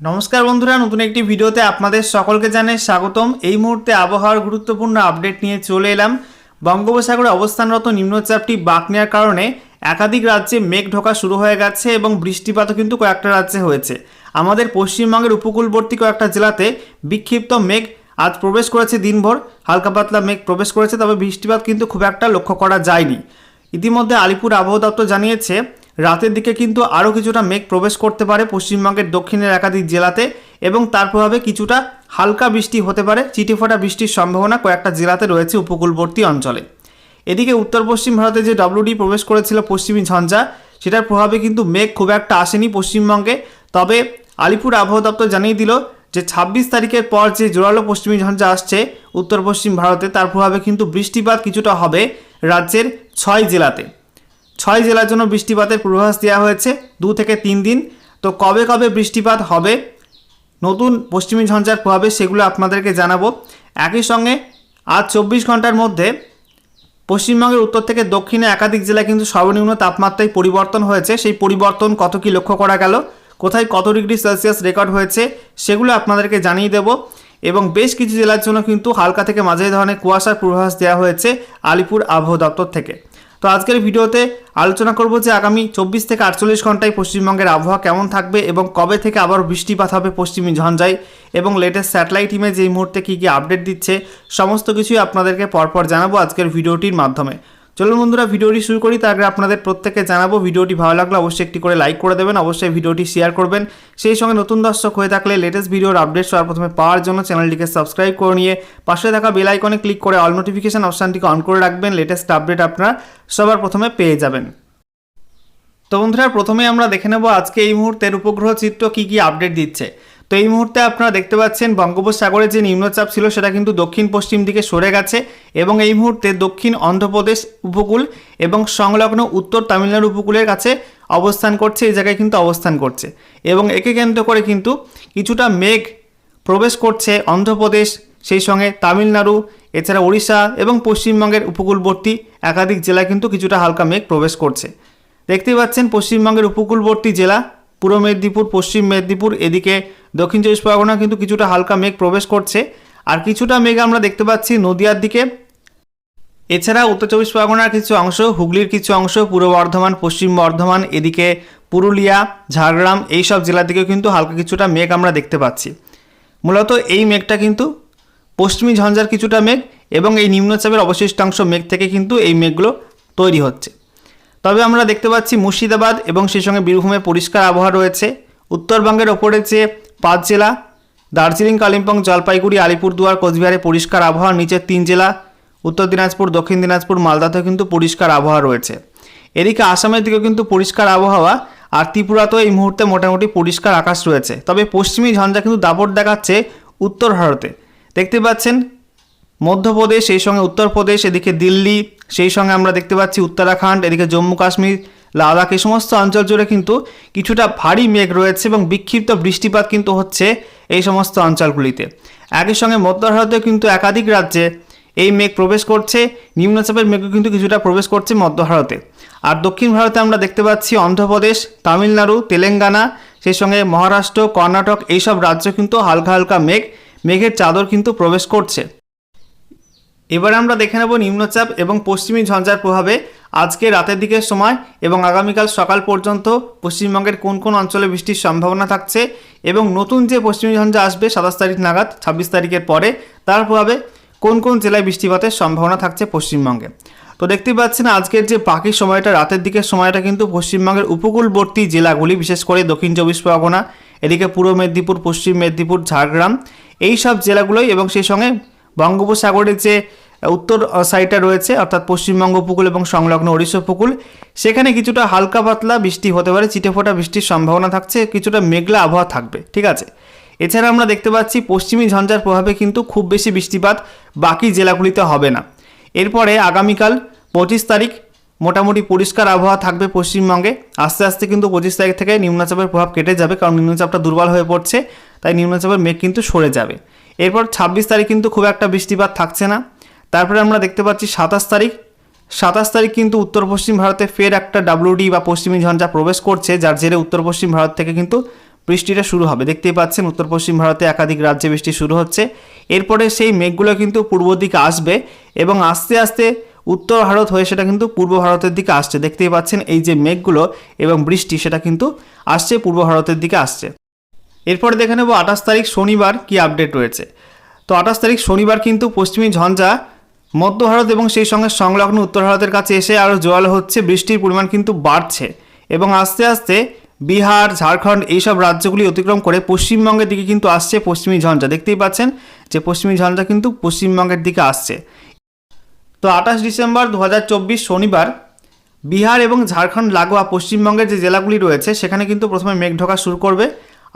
নমস্কার বন্ধুরা, নতুন একটি ভিডিওতে আপনাদের সকলকে জানাই স্বাগতম। এই মুহূর্তে আবহাওয়ার গুরুত্বপূর্ণ আপডেট নিয়ে চলে এলাম। বঙ্গোপসাগরে অবস্থানরত নিম্নচাপটি বাঁক নেওয়ার কারণে একাধিক রাজ্যে মেঘ ঢোকা শুরু হয়ে গেছে এবং বৃষ্টিপাতও কিন্তু কয়েকটা রাজ্যে হয়েছে। আমাদের পশ্চিমবঙ্গের উপকূলবর্তী কয়েকটা জেলাতে বিক্ষিপ্ত মেঘ আজ প্রবেশ করেছে দিনভর। হালকা পাতলা মেঘ প্রবেশ করেছে, তবে বৃষ্টিপাত কিন্তু খুব একটা লক্ষ্য করা যায়নি। ইতিমধ্যে আলিপুর আবহাওয়া দপ্তর জানিয়েছে রাতের দিকে কিন্তু আরও কিছুটা মেঘ প্রবেশ করতে পারে পশ্চিমবঙ্গের দক্ষিণের একাধিক জেলাতে এবং তার প্রভাবে কিছুটা হালকা বৃষ্টি হতে পারে। চিটিফোঁটা বৃষ্টির সম্ভাবনা কয়েকটা জেলাতে রয়েছে উপকূলবর্তী অঞ্চলে। এদিকে উত্তর পশ্চিম ভারতে যে ডব্লিউডি প্রবেশ করেছিল পশ্চিমী ঝঞ্ঝা, সেটার প্রভাবে কিন্তু মেঘ খুব একটা আসেনি পশ্চিমবঙ্গে। তবে আলিপুর আবহাওয়া দপ্তর জানিয়ে দিল যে ছাব্বিশ তারিখের পর যে জোরালো পশ্চিমী ঝঞ্ঝা আসছে উত্তর পশ্চিম ভারতে, তার প্রভাবে কিন্তু বৃষ্টিপাত কিছুটা হবে রাজ্যের ছয় জেলাতে। ছয় জেলার জন্য বৃষ্টিপাতের পূর্বাভাস দেওয়া হয়েছে, দু থেকে তিন দিন। তো কবে কবে বৃষ্টিপাত হবে, নতুন পশ্চিমী ঝঞ্ঝার প্রভাবে সেগুলো আপনাদেরকে জানাব। একই সঙ্গে আজ চব্বিশ ঘণ্টার মধ্যে পশ্চিমবঙ্গের উত্তর থেকে দক্ষিণে একাধিক জেলায় কিন্তু সর্বনিম্ন তাপমাত্রায় পরিবর্তন হয়েছে। সেই পরিবর্তন কত কি লক্ষ্য করা গেল, কোথায় কত ডিগ্রি সেলসিয়াস রেকর্ড হয়েছে, সেগুলো আপনাদেরকে জানিয়ে দেব। এবং বেশ কিছু জেলার জন্য কিন্তু হালকা থেকে মাঝারি ধরনের কুয়াশার পূর্বাভাস দেওয়া হয়েছে আলিপুর আবহাওয়া দপ্তর থেকে। তো আজকের ভিডিওতে আলোচনা করব যে আগামী চব্বিশ থেকে আটচল্লিশ ঘন্টায় পশ্চিমবঙ্গের আবহাওয়া কেমন থাকবে এবং কবে থেকে আবার বৃষ্টিপাত হবে পশ্চিমী ঝঞ্ঝায় এবং লেটেস্ট স্যাটেলাইট ইমেজ এই মুহূর্তে কী কী আপডেট দিচ্ছে, সমস্ত কিছুই আপনাদেরকে পরপর জানাব আজকের ভিডিওটির মাধ্যমে। চলুন বন্ধুরা, ভিডিওটি শুরু করি। তার আগে আপনাদের প্রত্যেককে জানাব, ভিডিওটি ভালো লাগলে অবশ্যই একটি করে লাইক করে দেবেন, অবশ্যই ভিডিওটি শেয়ার করবেন। সেই সঙ্গে নতুন দর্শক হয়ে থাকলে লেটেস্ট ভিডিওর আপডেট সবার প্রথমে পাওয়ার জন্য চ্যানেলটিকে সাবস্ক্রাইব করে নিয়ে পাশে থাকা বেল আইকনে ক্লিক করে অল নোটিফিকেশন অপশানটিকে অন করে রাখবেন লেটেস্ট আপডেট আপনারা সবার প্রথমে পেয়ে যাবেন। তো বন্ধুরা প্রথমে আমরা দেখে নেব আজকে এই মুহূর্তের উপগ্রহ চিত্র কী কী আপডেট দিচ্ছে। তো এই মুহূর্তে আপনারা দেখতে পাচ্ছেন বঙ্গোপসাগরে যে নিম্নচাপ ছিল সেটা কিন্তু দক্ষিণ পশ্চিম দিকে সরে গেছে এবং এই মুহূর্তে দক্ষিণ অন্ধ্রপ্রদেশ উপকূল এবং সংলগ্ন উত্তর তামিলনাড়ু উপকূলের কাছে অবস্থান করছে, এই জায়গায় কিন্তু অবস্থান করছে। এবং একে কেন্দ্র করে কিন্তু কিছুটা মেঘ প্রবেশ করছে অন্ধ্রপ্রদেশ, সেই সঙ্গে তামিলনাড়ু, এছাড়া ওড়িশা এবং পশ্চিমবঙ্গের উপকূলবর্তী একাধিক জেলায় কিন্তু কিছুটা হালকা মেঘ প্রবেশ করছে। দেখতেই পাচ্ছেন পশ্চিমবঙ্গের উপকূলবর্তী জেলা, পূর্ব মেদিনীপুর, পশ্চিম মেদিনীপুর, এদিকে দক্ষিণ চব্বিশ পরগনা কিন্তু কিছুটা হালকা মেঘ প্রবেশ করছে। আর কিছুটা মেঘ আমরা দেখতে পাচ্ছি নদিয়ার দিকে। এছাড়া উত্তর চব্বিশ পরগনার কিছু অংশ, হুগলির কিছু অংশ, পূর্ব বর্ধমান, পশ্চিম বর্ধমান, এদিকে পুরুলিয়া, ঝাড়গ্রাম এই সব জেলা থেকেও কিন্তু হালকা কিছুটা মেঘ আমরা দেখতে পাচ্ছি। মূলত এই মেঘটা কিন্তু পশ্চিমী ঝঞ্ঝার কিছুটা মেঘ এবং এই নিম্নচাপের অবশিষ্টাংশ মেঘ থেকে কিন্তু এই মেঘগুলো তৈরি হচ্ছে। তবে আমরা দেখতে পাচ্ছি মুর্শিদাবাদ এবং সেই সঙ্গে বীরভূমে পরিষ্কার আবহাওয়া রয়েছে। উত্তরবঙ্গের ওপরে যে পাঁচ জেলা, দার্জিলিং, কালিম্পং, জলপাইগুড়ি, আলিপুরদুয়ার, কোচবিহারে পরিষ্কার আবহাওয়া নিচের তিন জেলা, উত্তর দিনাজপুর, দক্ষিণ দিনাজপুর, মালদাতেও কিন্তু পরিষ্কার আবহাওয়া রয়েছে। এদিকে আসামের দিকেও কিন্তু পরিষ্কার আবহাওয়া আর ত্রিপুরাতেও এই মুহূর্তে মোটামুটি পরিষ্কার আকাশ রয়েছে। তবে পশ্চিমী ঝঞ্ঝা কিন্তু দাপট দেখাচ্ছে উত্তর ভারতে। দেখতে পাচ্ছেন, মধ্যপ্রদেশ, সেই সঙ্গে উত্তরপ্রদেশ, এদিকে দিল্লি, সেই সঙ্গে আমরা দেখতে পাচ্ছি উত্তরাখণ্ড, এদিকে জম্মু কাশ্মীর লাদাখ এই সমস্ত অঞ্চল জুড়ে কিন্তু কিছুটা ভারী মেঘ রয়েছে এবং বিক্ষিপ্ত বৃষ্টিপাত কিন্তু হচ্ছে এই সমস্ত অঞ্চলগুলিতে। একই সঙ্গে মধ্য ভারতেও কিন্তু একাধিক রাজ্যে এই মেঘ প্রবেশ করছে। নিম্নচাপের মেঘও কিন্তু কিছুটা প্রবেশ করছে মধ্য ভারতে। আর দক্ষিণ ভারতে আমরা দেখতে পাচ্ছি অন্ধ্রপ্রদেশ, তামিলনাড়ু, তেলেঙ্গানা, সেই সঙ্গে মহারাষ্ট্র, কর্ণাটক, এইসব রাজ্য কিন্তু হালকা হালকা মেঘ। মেঘের চাদর কিন্তু প্রবেশ করছে। এবার আমরা দেখে নেব নিম্নচাপ এবং পশ্চিমী ঝঞ্ঝার প্রভাবে আজকে রাতের দিকের সময় এবং আগামীকাল সকাল পর্যন্ত পশ্চিমবঙ্গের কোন কোন অঞ্চলে বৃষ্টির সম্ভাবনা থাকছে এবং নতুন যে পশ্চিমী ঝঞ্ঝা আসবে সাতাশ তারিখ নাগাদ, ছাব্বিশ তারিখের পরে, তার প্রভাবে কোন কোন জেলায় বৃষ্টিপাতের সম্ভাবনা থাকছে পশ্চিমবঙ্গে। তো দেখতেই পাচ্ছেন আজকের যে বাকি সময়টা, রাতের দিকের সময়টা কিন্তু পশ্চিমবঙ্গের উপকূলবর্তী জেলাগুলি, বিশেষ করে দক্ষিণ চব্বিশ পরগনা, এদিকে পূর্ব মেদিনীপুর, পশ্চিম মেদিনীপুর, ঝাড়গ্রাম, এই সব জেলাগুলোই এবং সেই সঙ্গে বঙ্গোপসাগরের যে উত্তর সাইডটা রয়েছে, অর্থাৎ পশ্চিমবঙ্গ উপকূল এবং সংলগ্ন ওড়িশা উপকূল, সেখানে কিছুটা হালকা পাতলা বৃষ্টি হতে পারে চিটেফোঁটা বৃষ্টির সম্ভাবনা থাকছে, কিছুটা মেঘলা আবহাওয়া থাকবে, ঠিক আছে? এছাড়া আমরা দেখতে পাচ্ছি পশ্চিমী ঝঞ্ঝার প্রভাবে কিন্তু খুব বেশি বৃষ্টিপাত বাকি জেলাগুলিতে হবে না। এরপরে আগামীকাল পঁচিশ তারিখ মোটামুটি পরিষ্কার আবহাওয়া থাকবে পশ্চিমবঙ্গে। আস্তে আস্তে কিন্তু পঁচিশ তারিখ থেকে নিম্নচাপের প্রভাব কেটে যাবে, কারণ নিম্নচাপটা দুর্বল হয়ে পড়ছে, তাই নিম্নচাপের মেঘ কিন্তু সরে যাবে। এরপর ছাব্বিশ তারিখ কিন্তু খুব একটা বৃষ্টিপাত থাকছে না। তারপরে আমরা দেখতে পাচ্ছি সাতাশ তারিখ। সাতাশ তারিখ কিন্তু উত্তর পশ্চিম ভারতে ফের একটা ডাব্লিউডি বা পশ্চিমী ঝঞ্ঝা প্রবেশ করছে, যার জেরে উত্তর পশ্চিম ভারত থেকে কিন্তু বৃষ্টিটা শুরু হবে। দেখতেই পাচ্ছেন উত্তর পশ্চিম ভারতে একাধিক রাজ্যে বৃষ্টি শুরু হচ্ছে। এরপরে সেই মেঘগুলো কিন্তু পূর্ব দিকে আসবে এবং আস্তে আস্তে উত্তর ভারত হয়ে সেটা কিন্তু পূর্ব ভারতের দিকে আসছে। দেখতেই পাচ্ছেন এই যে মেঘগুলো এবং বৃষ্টি সেটা কিন্তু আসছে, পূর্ব ভারতের দিকে আসছে। এরপরে দেখে নেব আঠাশ তারিখ শনিবার কি আপডেট রয়েছে। তো আঠাশ তারিখ শনিবার কিন্তু পশ্চিমী ঝঞ্ঝা, মধ্য ভারত এবং সেই সঙ্গে সংলগ্ন উত্তর ভারতের কাছে এসে আরও জোয়ালো হচ্ছে, বৃষ্টির পরিমাণ কিন্তু বাড়ছে এবং আস্তে আস্তে বিহার, ঝাড়খণ্ড এইসব রাজ্যগুলি অতিক্রম করে পশ্চিমবঙ্গের দিকে কিন্তু আসছে পশ্চিমী ঝঞ্ঝা। দেখতেই পাচ্ছেন যে পশ্চিমী ঝঞ্ঝা কিন্তু পশ্চিমবঙ্গের দিকে আসছে। তো আঠাশ ডিসেম্বর দু হাজার চব্বিশ শনিবার বিহার এবং ঝাড়খণ্ড লাগোয়া পশ্চিমবঙ্গের যে জেলাগুলি রয়েছে, সেখানে কিন্তু প্রথমে মেঘ ঢোকা শুরু করবে।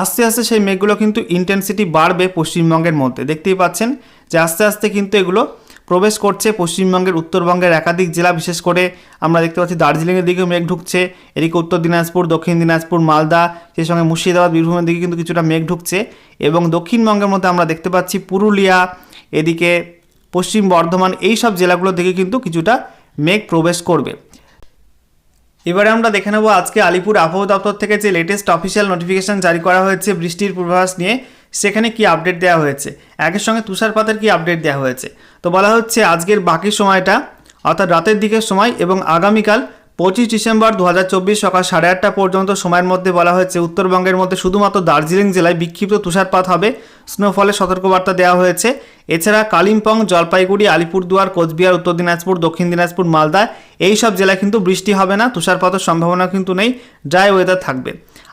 আস্তে আস্তে সেই মেঘগুলো কিন্তু ইন্টেন্সিটি বাড়বে পশ্চিমবঙ্গের মধ্যে। দেখতেই পাচ্ছেন যে আস্তে আস্তে কিন্তু এগুলো প্রবেশ করছে পশ্চিমবঙ্গের, উত্তরবঙ্গের একাধিক জেলা, বিশেষ করে আমরা দেখতে পাচ্ছি দার্জিলিংয়ের দিকে মেঘ ঢুকছে, এদিকে উত্তর দিনাজপুর, দক্ষিণ দিনাজপুর, মালদা, সেই সঙ্গে মুর্শিদাবাদ, বীরভূমের দিকে কিন্তু কিছুটা মেঘ ঢুকছে এবং দক্ষিণবঙ্গের মধ্যে আমরা দেখতে পাচ্ছি পুরুলিয়া, এদিকে পশ্চিম বর্ধমান এই সব জেলাগুলোর দিকে কিন্তু কিছুটা মেঘ প্রবেশ করবে। এবারে আমরা দেখে নেব আজকে আলিপুর আবহাওয়া দপ্তর থেকে যে লেটেস্ট অফিসিয়াল নোটিফিকেশন জারি করা হয়েছে বৃষ্টির পূর্বাভাস নিয়ে, সেখানে কি আপডেট দেওয়া হয়েছে? একের সঙ্গে তুষারপাতের কি আপডেট দেওয়া হয়েছে? তো বলা হচ্ছে আজকের বাকি সময়টা, অর্থাৎ রাতের দিকের সময় এবং আগামীকাল পঁচিশ ডিসেম্বর দু হাজার চব্বিশ সকাল সাড়ে আটটা পর্যন্ত সময়ের মধ্যে বলা হয়েছে, উত্তরবঙ্গের মধ্যে শুধুমাত্র দার্জিলিং জেলায় বিক্ষিপ্ত তুষারপাত হবে। স্নোফলের সতর্কবার্তা দেওয়া হয়েছে। এছাড়া কালিম্পং, জলপাইগুড়ি, আলিপুরদুয়ার, কোচবিহার, উত্তর দিনাজপুর, দক্ষিণ দিনাজপুর, মালদা এই সব জেলায় কিন্তু বৃষ্টি হবে না, তুষারপাতের সম্ভাবনা কিন্তু নেই ড্রাই ওয়েদার থাকবে।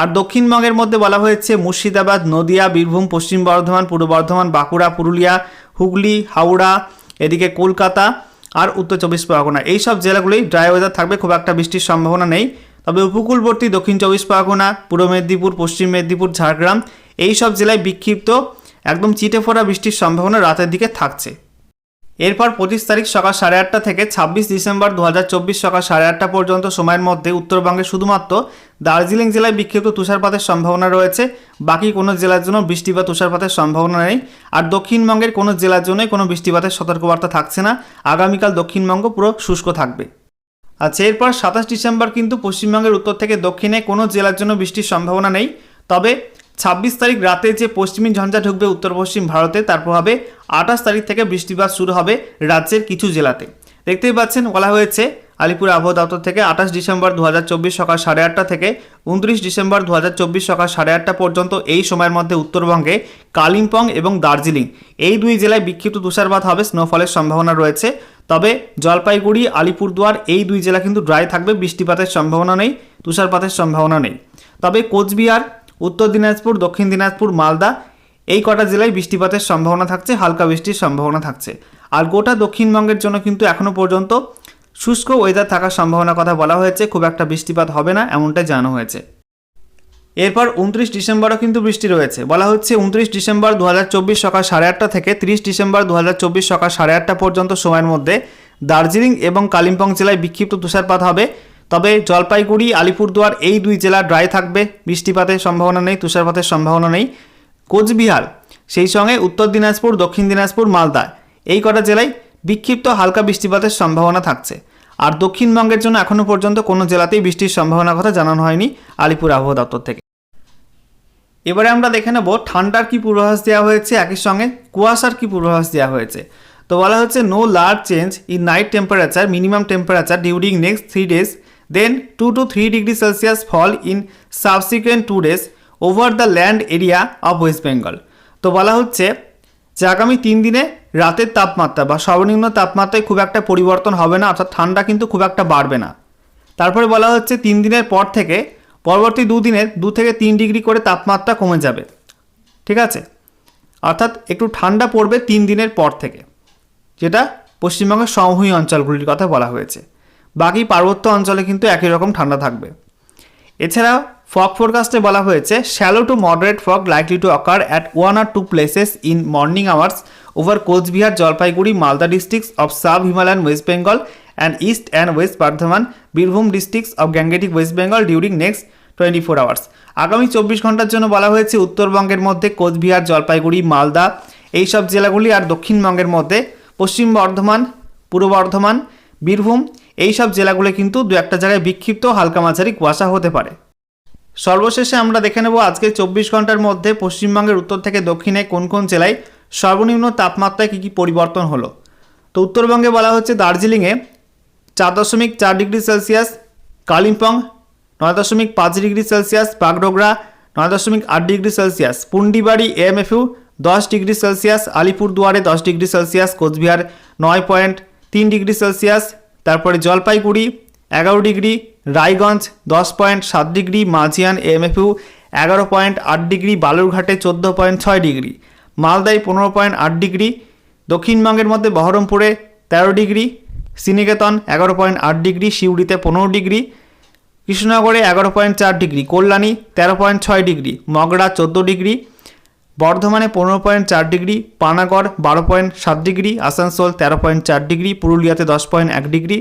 আর দক্ষিণবঙ্গের মধ্যে বলা হয়েছে, মুর্শিদাবাদ, নদিয়া, বীরভূম, পশ্চিম বর্ধমান, পূর্ব বর্ধমান, বাঁকুড়া, পুরুলিয়া, হুগলি, হাওড়া, এদিকে কলকাতা আর উত্তর চব্বিশ পরগনা। এইসব জেলাগুলি ড্রাই ওয়েদার থাকবে, খুব একটা বৃষ্টির সম্ভাবনা নেই। তবে উপকূলবর্তী, দক্ষিণ চব্বিশ পরগনা, পূর্ব মেদিনীপুর, পশ্চিম মেদিনীপুর, ঝাড়গ্রাম এই সব জেলায় বিক্ষিপ্ত, একদম চিটে ফোড়া বৃষ্টির সম্ভাবনা রাতের দিকে থাকছে। এরপর পঁচিশ তারিখ সকাল সাড়ে আটটা থেকে ছাব্বিশ ডিসেম্বর দু হাজার চব্বিশ সকাল সাড়ে আটটা পর্যন্ত সময়ের মধ্যে উত্তরবঙ্গে শুধুমাত্র দার্জিলিং জেলায় বিক্ষিপ্ত তুষারপাতের সম্ভাবনা রয়েছে। বাকি কোনো জেলার জন্য বৃষ্টি বা তুষারপাতের সম্ভাবনা নেই। আর দক্ষিণবঙ্গের কোনো জেলার জন্যই কোনো বৃষ্টিপাতের সতর্কবার্তা থাকছে না। আগামীকাল দক্ষিণবঙ্গ পুরো শুষ্ক থাকবে। আচ্ছা এরপর সাতাশ ডিসেম্বর কিন্তু পশ্চিমবঙ্গের উত্তর থেকে দক্ষিণে কোনো জেলার জন্য বৃষ্টির সম্ভাবনা নেই। তবে ছাব্বিশ তারিখ রাতে যে পশ্চিমী ঝঞ্ঝা ঢুকবে উত্তর পশ্চিম ভারতে, তার প্রভাবে আঠাশ তারিখ থেকে বৃষ্টিপাত শুরু হবে রাজ্যের কিছু জেলাতে। দেখতেই পাচ্ছেন, বলা হয়েছে আলিপুর আবহাওয়া দপ্তর থেকে আঠাশ ডিসেম্বর দু হাজার চব্বিশ সকাল সাড়ে আটটা থেকে উনত্রিশ ডিসেম্বর দু হাজার চব্বিশ সকাল সাড়ে আটটা পর্যন্ত এই সময়ের মধ্যে উত্তরবঙ্গে কালিম্পং এবং দার্জিলিং এই দুই জেলায় বিক্ষিপ্ত তুষারপাত হবে, স্নোফলের সম্ভাবনা রয়েছে। তবে জলপাইগুড়ি, আলিপুরদুয়ার এই দুই জেলা কিন্তু ড্রাই থাকবে, বৃষ্টিপাতের সম্ভাবনা নেই, তুষারপাতের সম্ভাবনা নেই। তবে কোচবিহার, উত্তর দিনাজপুর, দক্ষিণ দিনাজপুর, মালদা এই কটা জেলায় বৃষ্টিপাতের সম্ভাবনা থাকছে, হালকা বৃষ্টির সম্ভাবনা থাকছে। আর গোটা দক্ষিণবঙ্গের জন্য কিন্তু এখনও পর্যন্ত শুষ্ক ওয়েদার থাকার সম্ভাবনার কথা বলা হয়েছে, খুব একটা বৃষ্টিপাত হবে না এমনটাই জানানো হয়েছে। এরপর উনত্রিশ ডিসেম্বরও কিন্তু বৃষ্টি রয়েছে। বলা হচ্ছে উনত্রিশ ডিসেম্বর দু হাজার চব্বিশ সকাল সাড়ে আটটা থেকে তিরিশ ডিসেম্বর দু হাজার চব্বিশ সকাল সাড়ে আটটা পর্যন্ত সময়ের মধ্যে দার্জিলিং এবং কালিম্পং জেলায় বিক্ষিপ্ত তুষারপাত হবে। তবে জলপাইগুড়ি, আলিপুরদুয়ার এই দুই জেলা ড্রাই থাকবে। বৃষ্টিপাতের সম্ভাবনা নেই, তুষারপাতের সম্ভাবনা নেই। কোচবিহার, সেই সঙ্গে উত্তর দিনাজপুর, দক্ষিণ দিনাজপুর, মালদা। এই কটা জেলায় বিক্ষিপ্ত হালকা বৃষ্টিপাতের সম্ভাবনা থাকছে। আর দক্ষিণবঙ্গের জন্য এখনও পর্যন্ত কোনো জেলাতেই বৃষ্টির সম্ভাবনার কথা জানানো হয়নি আলিপুর আবহাওয়া দপ্তর থেকে। এবারে আমরা দেখে নেব ঠান্ডার কি পূর্বাভাস দেওয়া হয়েছে, একই সঙ্গে কুয়াশার কি পূর্বাভাস দেওয়া হয়েছে। তো বলা হচ্ছে no large change in night temperature minimum temperature during next three days then two to three degree Celsius fall in subsequent two days over the land area of West Bengal তো বলা হচ্ছে যে আগামী তিন দিনে রাতের তাপমাত্রা বা সর্বনিম্ন তাপমাত্রায় খুব একটা পরিবর্তন হবে না, অর্থাৎ ঠান্ডা কিন্তু খুব একটা বাড়বে না। তারপরে বলা হচ্ছে তিন দিনের পর থেকে, পরবর্তী দুদিনের দু থেকে তিন ডিগ্রি করে তাপমাত্রা কমে যাবে। ঠিক আছে? অর্থাৎ একটু ঠান্ডা পড়বে তিন দিনের পর থেকে, যেটা পশ্চিমবঙ্গের সমভূমি অঞ্চলগুলির কথা বলা হয়েছে। বাকি পার্বত্য অঞ্চলে কিন্তু একই রকম ঠান্ডা থাকবে। এছাড়াও ফগ ফোরকাস্টে বলা হয়েছে shallow to moderate fog likely to occur at one or two places in morning hours over Coochbehar, Jalpaiguri, Malda districts of sub Himalayan West Bengal and East and West Bardhaman Birbhum districts of Gangetic West Bengal during next twenty four hours আগামী চব্বিশ ঘণ্টার জন্য বলা হয়েছে, উত্তরবঙ্গের মধ্যে কোচবিহার, জলপাইগুড়ি, মালদা এই সব জেলাগুলি আর দক্ষিণবঙ্গের মধ্যে পশ্চিম বর্ধমান, পূর্ব বর্ধমান, বীরভূম এই সব জেলাগুলো কিন্তু দু একটা জায়গায় বিক্ষিপ্ত হালকা মাঝারি কুয়াশা হতে পারে। সর্বশেষে আমরা দেখে নেব আজকে চব্বিশ ঘণ্টার মধ্যে পশ্চিমবঙ্গের উত্তর থেকে দক্ষিণে কোন কোন জেলায় সর্বনিম্ন তাপমাত্রায় কী কী পরিবর্তন হলো? তো উত্তরবঙ্গে বলা হচ্ছে দার্জিলিংয়ে চার দশমিক চার ডিগ্রি সেলসিয়াস, কালিম্পং নয় দশমিক পাঁচ ডিগ্রি সেলসিয়াস, বাগডোগরা নয় দশমিক আট ডিগ্রি সেলসিয়াস, পুন্ডিবাড়ি এএমএফইউ দশ ডিগ্রি সেলসিয়াস, আলিপুরদুয়ারে দশ ডিগ্রি সেলসিয়াস, কোচবিহার নয় পয়েন্ট তিন ডিগ্রি সেলসিয়াস, তারপরে জলপাইগুড়ি এগারো ডিগ্রি রায়গঞ্জ দশ পয়েন্ট সাত ডিগ্রি, মাঝিয়ান এএমএফইউ এগারো পয়েন্ট আট ডিগ্রি, বালুরঘাটে চোদ্দ পয়েন্ট ছয় ডিগ্রি, মালদায় পনেরো পয়েন্ট আট ডিগ্রি, দক্ষিণবঙ্গের মধ্যে বহরমপুরে তেরো ডিগ্রি শ্রীনিকেতন এগারো পয়েন্ট আট ডিগ্রি সিউড়িতে পনেরো ডিগ্রি, কৃষ্ণনগরে এগারো পয়েন্ট চার ডিগ্রি, কল্যাণী তেরো পয়েন্ট ছয় ডিগ্রি, মগড়া চোদ্দ ডিগ্রি, বর্ধমানে পনেরো পয়েন্ট চার ডিগ্রি, পানাগড় বারো পয়েন্ট সাত ডিগ্রি, আসানসোল তেরো পয়েন্ট চার ডিগ্রি, পুরুলিয়াতে দশ পয়েন্ট এক ডিগ্রি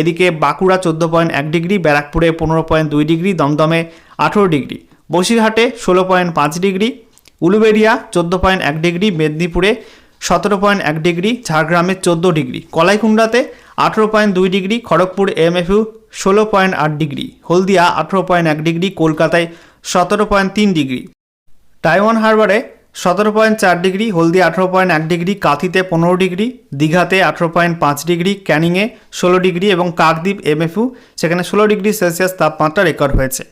এদিকে বাঁকুড়া চোদ্দ পয়েন্ট এক ডিগ্রি, ব্যারাকপুরে পনেরো পয়েন্ট দুই ডিগ্রি, দমদমে আঠেরো ডিগ্রি। বসিরহাটে ষোলো পয়েন্ট পাঁচ ডিগ্রি উলুবেড়িয়া চোদ্দ পয়েন্ট এক ডিগ্রি, মেদিনীপুরে সতেরো পয়েন্ট এক ডিগ্রি, ঝাড়গ্রামে চোদ্দ ডিগ্রি। কলাইকুণ্ডাতে আঠেরো পয়েন্ট দুই ডিগ্রি, খড়গপুর এমএফইউ ষোলো পয়েন্ট আট ডিগ্রি, হলদিয়া আঠেরো পয়েন্ট এক ডিগ্রি, কলকাতায় সতেরো পয়েন্ট তিন ডিগ্রি। টাইওয়ান হারবারে সতেরো পয়েন্ট চার ডিগ্রি, হলদি আঠেরো পয়েন্ট এক ডিগ্রি, কাঁথিতে পনেরো ডিগ্রি, দীঘাতে আঠেরো পয়েন্ট পাঁচ ডিগ্রি, ক্যানিংয়ে ষোলো ডিগ্রি এবং কাকদ্বীপ এমএফু সেখানে ষোলো ডিগ্রি সেলসিয়াস তাপমাত্রা রেকর্ড হয়েছে।